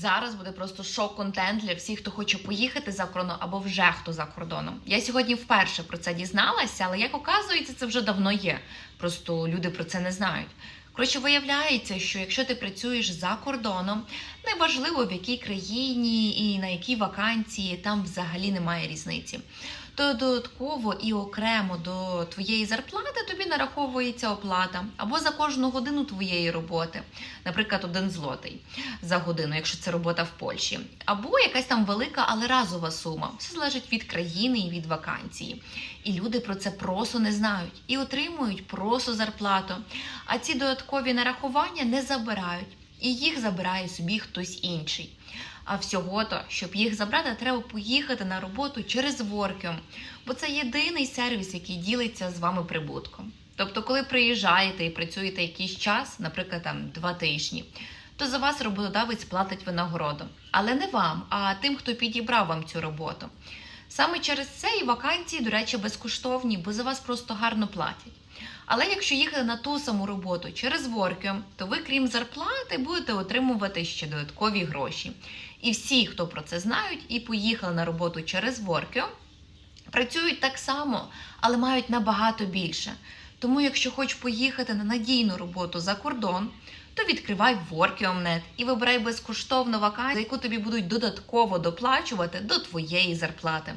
Зараз буде просто шок-контент для всіх, хто хоче поїхати за кордоном або вже хто за кордоном. Я сьогодні вперше про це дізналася, але як оказується, це вже давно є. Просто люди про це не знають. Коротше, виявляється, що якщо ти працюєш за кордоном, неважливо в якій країні і на якій вакансії, там взагалі немає різниці. То додатково і окремо до твоєї зарплати тобі нараховується оплата або за кожну годину твоєї роботи, наприклад, один злотий за годину, якщо це робота в Польщі, або якась там велика, але разова сума. Все залежить від країни і від вакансії. І люди про це просто не знають і отримують просто зарплату. А ці додаткові нарахування не забирають, і їх забирає собі хтось інший. А всього то, щоб їх забрати, треба поїхати на роботу через Workium, бо це єдиний сервіс, який ділиться з вами прибутком. Тобто, коли приїжджаєте і працюєте якийсь час, наприклад, там два тижні, то за вас роботодавець платить винагороду. Але не вам, а тим, хто підібрав вам цю роботу. Саме через це і вакансії, до речі, безкоштовні, бо за вас просто гарно платять. Але якщо їхати на ту саму роботу через Workium, то ви, крім зарплати, будете отримувати ще додаткові гроші. І всі, хто про це знають і поїхали на роботу через Workium, працюють так само, але мають набагато більше. Тому, якщо хочеш поїхати на надійну роботу за кордон, то відкривай WorkIOM.net і вибирай безкоштовну вакансію, за яку тобі будуть додатково доплачувати до твоєї зарплати.